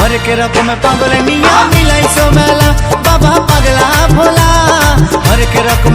হরেক রকম পাগল নিয়া মিলাইছো মেলা বাবা পাগলা ভোলা। হরেক রকম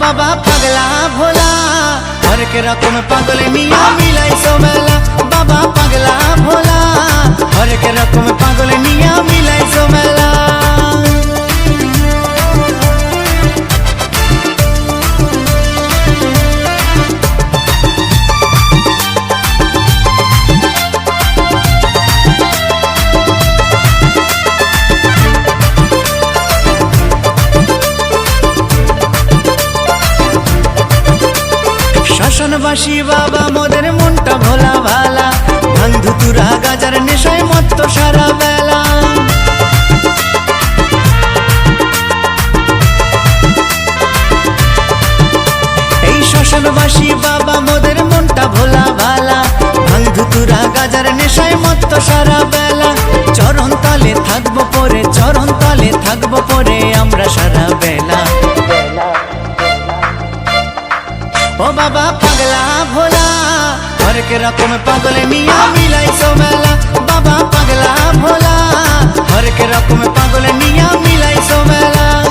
বাবা পাগলা ভোলা। হরেক রকম পাগল মিয়া মিলাইছো মেলা বাবা পাগলা ভোলা। হরেক রকম শ্মশানবাসী বাবা, মোদের মনটা ভোলা ভালা। ভাঙ ধুতুরা গাজার নেশায় মত্ত সারা বেলা। এই শ্মশানবাসী বাবা, মোদের মনটা ভোলা ভালা। ভাঙ ধুতুরা গাজার নেশায় মত্ত সারা বেলা। পাগল মেলা বাবা পাগলা ভোলা। পাগল মেলা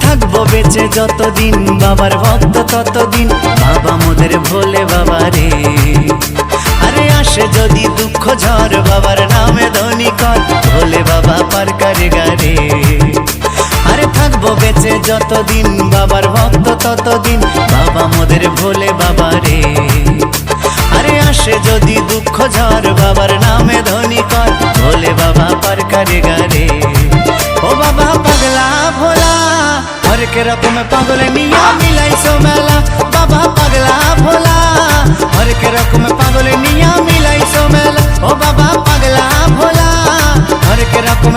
থাকব বেঁচে যতদিন, বাবার ভক্ত ততদিন। বাবা মোদের ভোলে বাবা রে। আরে আসে যদি দুঃখ ঝড়, বাবার নামে ধনী কর। ভোলে বাবা পার করে গারে। আরে থাকব বেঁচে যতদিন, বাবার ভক্ত ততদিন। বাবা মোদের ভোলে বাবা রে। বসে যদি দুঃখ ঝড়, বাবার নামে ধনী কর। ভোলে বাবা পার করে গারে। ও বাবা পাগলা ভোলা, হরেক রকম পাগল নিয়া মিলাইছো মেলা। বাবা পাগলা ভোলা, হরেক রকম পাগল নিয়া মিলাইছো মেলা। ও বাবা পাগলা ভোলা, হরেক রকম